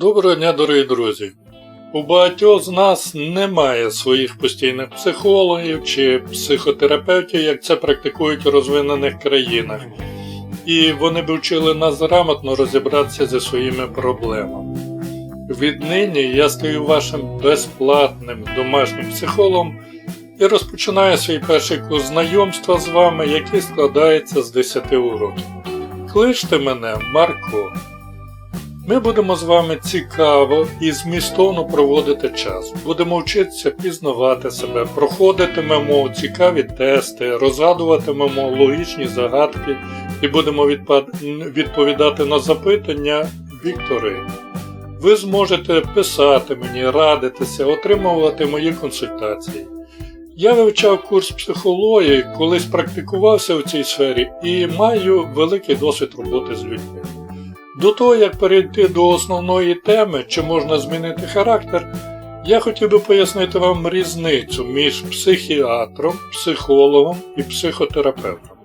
Доброго дня, дорогі друзі! У багатьох з нас немає своїх постійних психологів чи психотерапевтів, як це практикують у розвинених країнах, і вони б вчили нас грамотно розібратися зі своїми проблемами. Віднині я стаю вашим безплатним домашнім психологом і розпочинаю свій перший курс знайомства з вами, який складається з 10 уроків. Кличте мене Марко. Ми будемо з вами цікаво і змістовно проводити час. Будемо вчитися пізнавати себе, проходитимемо цікаві тести, розгадуватимемо логічні загадки і будемо відповідати на запитання Віктори. Ви зможете писати мені, радитися, отримувати мої консультації. Я вивчав курс психології, колись практикувався в цій сфері і маю великий досвід роботи з людьми. До того, як перейти до основної теми, чи можна змінити характер, я хотів би пояснити вам різницю між психіатром, психологом і психотерапевтом.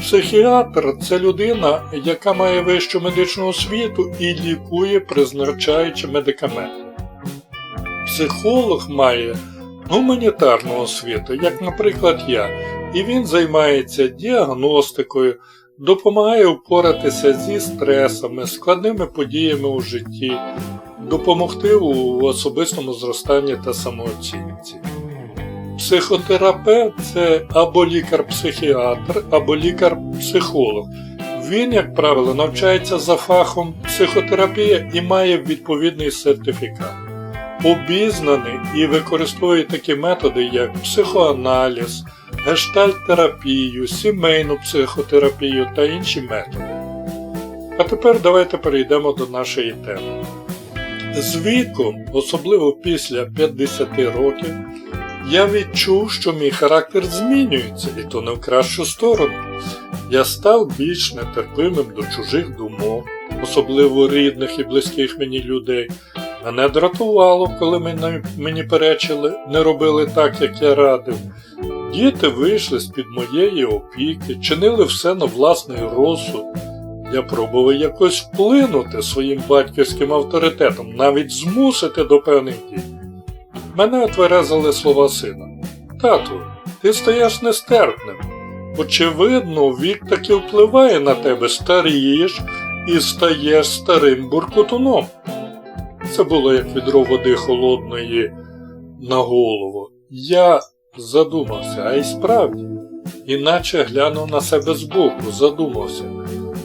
Психіатр це людина, яка має вищу медичну освіту і лікує, призначаючи медикаменти. Психолог має гуманітарну освіту, як, наприклад, я, і він займається діагностикою, допомагає впоратися зі стресами, складними подіями у житті, допомогти у особистому зростанні та самооцінці. Психотерапевт це або лікар-психіатр, або лікар-психолог. Він, як правило, навчається за фахом психотерапія і має відповідний сертифікат. Обізнаний і використовує такі методи, як психоаналіз, гештальт-терапію, сімейну психотерапію та інші методи. А тепер давайте перейдемо до нашої теми. З віком, особливо після 50 років, я відчув, що мій характер змінюється, і то не в кращу сторону. Я став більш нетерпимим до чужих думок, особливо рідних і близьких мені людей. Мене дратувало, коли мені, перечили, не робили так, як я радив. Діти вийшли з-під моєї опіки, чинили все на власний розсуд. Я пробував якось вплинути своїм батьківським авторитетом, навіть змусити до певних дій. Мене отверезали слова сина. Тату, ти стаєш нестерпним. Очевидно, вік таки впливає на тебе, старієш і стаєш старим буркотуном. Це було як відро води холодної на голову. Я задумався, а й справді, іначе глянув на себе збоку, задумався,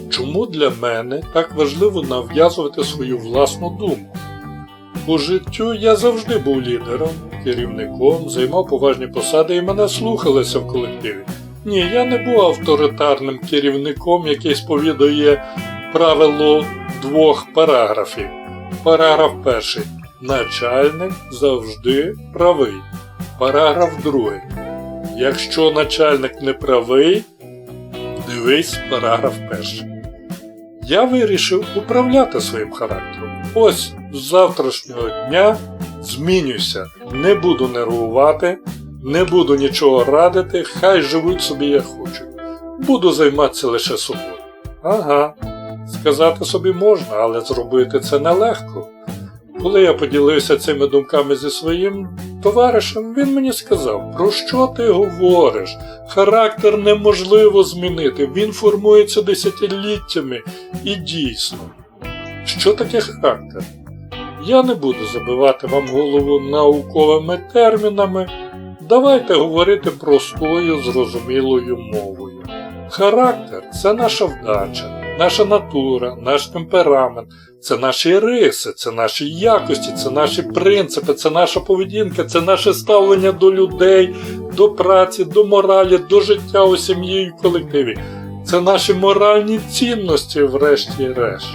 чому для мене так важливо нав'язувати свою власну думку. По життю я завжди був лідером, керівником, займав поважні посади і мене слухалися в колективі. Ні, я не був авторитарним керівником, який сповідує правило двох параграфів. Параграф перший. Начальник завжди правий. Параграф другий. Якщо начальник не правий, дивись параграф перший. Я вирішив управляти своїм характером. Ось з завтрашнього дня змінюся, не буду нервувати, не буду нічого радити, хай живуть собі як хочуть. Буду займатися лише собою. Ага, сказати собі можна, але зробити це нелегко. Коли я поділився цими думками зі своїм товаришем, він мені сказав, про що ти говориш? Характер неможливо змінити, він формується десятиліттями і дійсно. Що таке характер? Я не буду забивати вам голову науковими термінами. Давайте говорити простою, зрозумілою мовою. Характер це наша вдача, наша натура, наш темперамент, це наші риси, це наші якості, це наші принципи, це наша поведінка, це наше ставлення до людей, до праці, до моралі, до життя у сім'ї і колективі. Це наші моральні цінності, врешті-решт.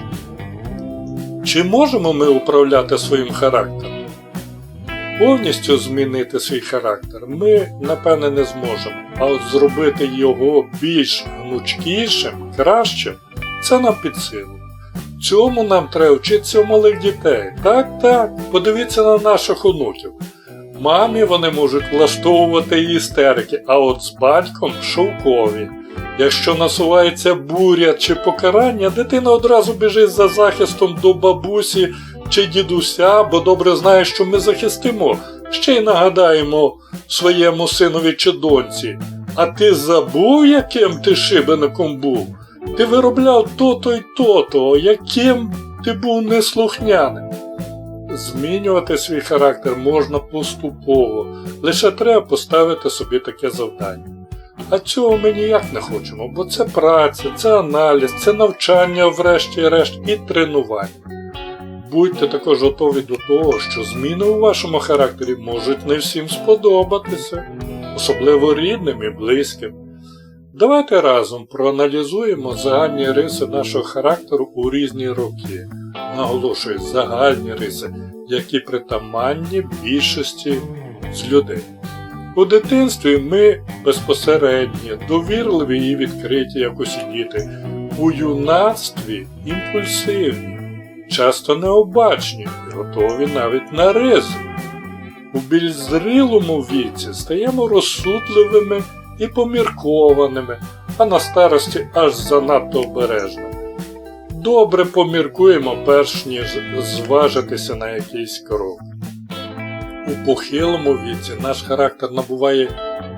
Чи можемо ми управляти своїм характером? Повністю змінити свій характер ми, напевне, не зможемо, а от зробити його більш гнучкішим, кращим це нам під силу. Цьому нам треба вчитися у малих дітей. Так, так, подивіться на наших онуків. Мамі вони можуть влаштовувати істерики, а от з батьком шовкові. Якщо насувається буря чи покарання, дитина одразу біжить за захистом до бабусі чи дідуся, бо добре знає, що ми захистимо, ще й нагадаємо своєму синові чи доньці. А ти забув, яким ти шибеником був? Ти виробляв то-то й то-то, яким ти був неслухняним. Змінювати свій характер можна поступово, лише треба поставити собі таке завдання. А цього ми ніяк не хочемо, бо це праця, це аналіз, це навчання, врешті-решт, і тренування. Будьте також готові до того, що зміни у вашому характері можуть не всім сподобатися, особливо рідним і близьким. Давайте разом проаналізуємо загальні риси нашого характеру у різні роки. Наголошую, загальні риси, які притаманні більшості з людей. У дитинстві ми безпосередні, довірливі і відкриті, як усі діти. У юнацтві імпульсивні, часто необачні і готові навіть на ризик. У більш зрілому віці стаємо розсудливими і поміркованими, а на старості аж занадто обережними. Добре поміркуємо, перш ніж зважитися на якийсь крок. У похилому віці наш характер набуває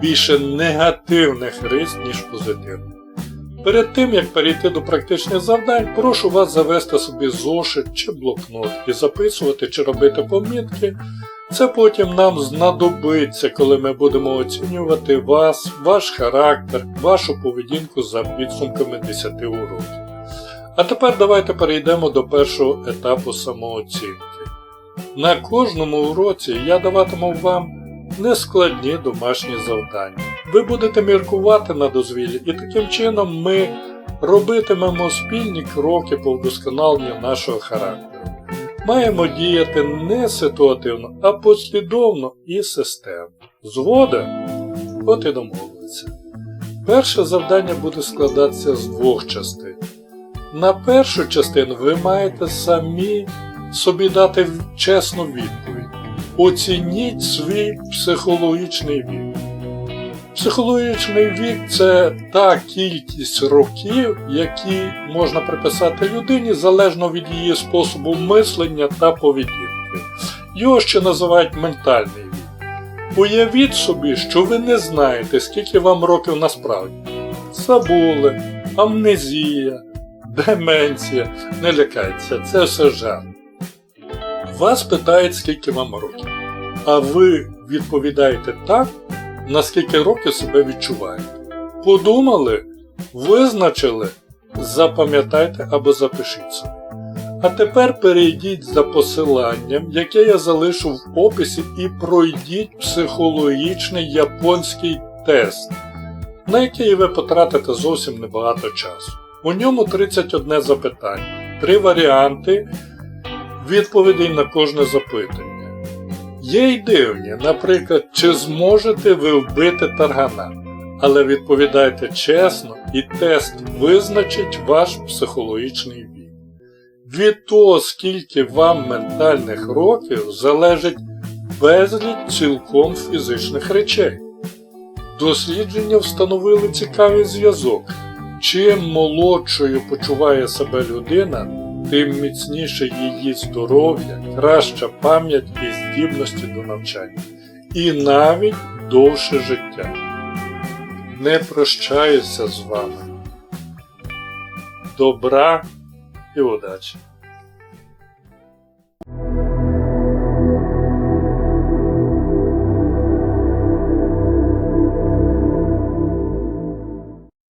більше негативних рис, ніж позитивних. Перед тим, як перейти до практичних завдань, прошу вас завести собі зошит чи блокнот і записувати чи робити помітки. Це потім нам знадобиться, коли ми будемо оцінювати вас, ваш характер, вашу поведінку за підсумками 10 уроків. А тепер давайте перейдемо до першого етапу самооцінки. На кожному уроці я даватиму вам нескладні домашні завдання. Ви будете міркувати на дозвіллі, і таким чином ми робитимемо спільні кроки по вдосконаленню нашого характеру. Маємо діяти не ситуативно, а послідовно і системно. Згода? От і домовилися. Перше завдання буде складатися з двох частин. На першу частину ви маєте самі собі дати чесну відповідь. Оцініть свій психологічний вік. Психологічний вік це та кількість років, які можна приписати людині залежно від її способу мислення та поведінки. Його ще називають ментальний вік. Уявіть собі, що ви не знаєте, скільки вам років насправді. Забули, амнезія, деменція. Не лякайтеся, це все жарт. Вас питають, скільки вам років. А ви відповідаєте так, наскільки років себе відчуваєте. Подумали, визначили, запам'ятайте або запишіть собі. А тепер перейдіть за посиланням, яке я залишу в описі, і пройдіть психологічний японський тест, на який ви потратите зовсім небагато часу. У ньому 31 запитання, три варіанти відповідей на кожне запитання. Є й дивні, наприклад, чи зможете ви вбити таргана, але відповідайте чесно, і тест визначить ваш психологічний вік. Від того, скільки вам ментальних років, залежить безліч цілком фізичних речей. Дослідження встановили цікавий зв'язок. Чим молодшою почуває себе людина, тим міцніше її здоров'я, краща пам'ять і здібності до навчання, і навіть довше життя. Не прощаюся з вами. Добра і удачі!